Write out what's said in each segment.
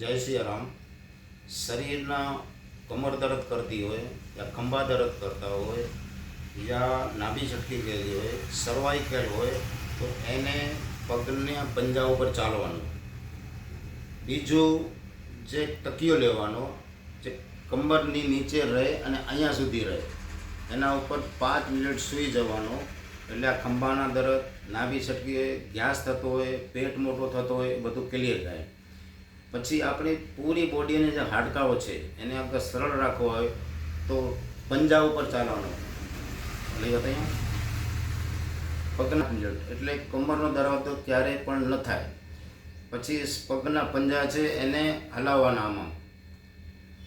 જય શ્રી રામ. શરીરના કમર દર્દ કરતી હોય યા ખંભા દર્દ કરતા હોય યા નાભી શક્તિ ગયેલી હોય સર્વાઇકલ હોય, તો એને પગને પંજા ઉપર ચાલવાનું. બીજું જે તકિયો લેવાનો, જે કમરની નીચે રહે અને અહીંયા સુધી રહે, એના ઉપર પાંચ મિનિટ સૂઈ જવાનો. એટલે આ ખંભાના દર્દ, નાભી છટકી હોય, ગેસ થતો હોય, પેટ મોટો થતો હોય બધું ક્લિયર થાય. પછી આપણી પૂરી બોડીને જે હાડકાઓ છે, એને આપણે સરળ રાખવો હોય તો પંજા ઉપર ચાલવાનો. એટલે અહીંયા? પગના પંજટ એટલે કમરનો દરવાજો ક્યારેય પણ ન થાય. પછી પગના પંજા છે, એને હલાવવાના આમાં.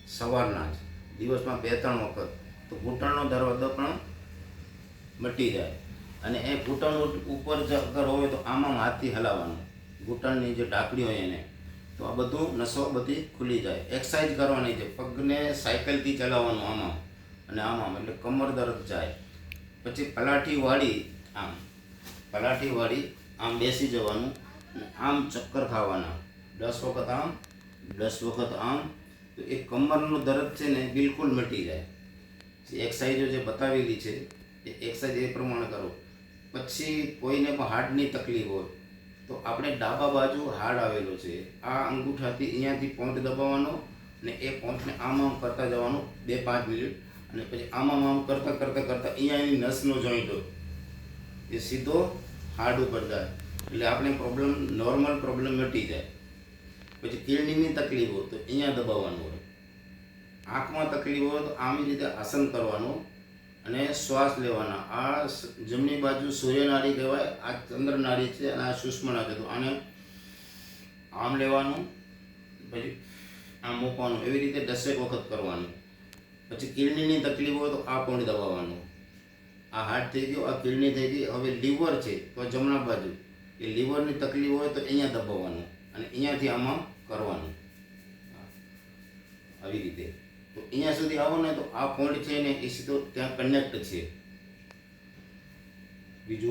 સવારના જ. દિવસમાં બે ત્રણ વખત. તો ઘૂંટણનો દરવાજો પણ મટી જાય. અને એ ઘૂંટણ ઉપર જ અગર હોય તો આમાં હાથથી હલાવવાનું. ઘૂંટણની જે ઢાંકણી હોય એને. તો આ બધું નસો બધી ખુલી જાય. એક્સરસાઇઝ કરવાની છે. પગને સાયકલથી ચલાવવાનું આમાં. અને આમાં એટલે કમર દર્દ જાય. પછી પલાઠી વાળી આમ. પલાઠી વાળી આમ બેસી જવાનું. અને આમ ચક્કર ખાવાના. દસ વખત આમ, દસ વખત આમ. તો એ કમરનો દર્દ છે ને બિલકુલ મટી જાય. જે એક્સરસાઇઝો જે બતાવેલી છે, એ એક્સરસાઇઝ એ પ્રમાણે કરો. પછી કોઈને પણ હાર્ટની તકલીફ હોય તો આપણે ડાબા બાજુ હાડ આવેલો છે. આ અંગૂઠાથી અહીંયાથી પોઈન્ટ દબાવવાનો અને એ પોઈન્ટને આમ આમ કરતા જવાનું બે પાંચ મિનિટ. અને પછી આમ આમ આમ કરતાં કરતાં કરતાં અહીંયા એની નસનો જોઈન્ટ હોય એ સીધો હાડ ઉપર જાય. એટલે આપણે પ્રોબ્લેમ નોર્મલ પ્રોબ્લેમ મટી જાય. પછી કિડનીની તકલીફ હોય તો અહીંયા દબાવવાનું હોય. આંખમાં તકલીફ હોય તો આમ રીતે આસન કરવાનું. અને શ્વાસ લેવાના. આ જમણી બાજુ સૂર્યનાળી કહેવાય, આ ચંદ્રનાળી છે અને આ સુષ્મનાડી તો આને આમ લેવાનું, પછી આમ મૂકવાનું. એવી રીતે દસેક વખત કરવાનું. પછી કિડનીની તકલીફ હોય તો આ પણ દબાવવાનું. આ હાર્ટ થઈ ગયો, આ કિડની થઈ ગઈ. હવે લીવર છે, તો જમણા બાજુ. એ લીવરની તકલીફ હોય તો અહીંયા દબાવવાનું અને અહીંયાથી આમાં કરવાનું. આવી રીતે. અહીંયા સુધી આવો ને તો આ પોઈન્ટ છે ને એ સીધો ત્યાં કનેક્ટ છે. બીજું?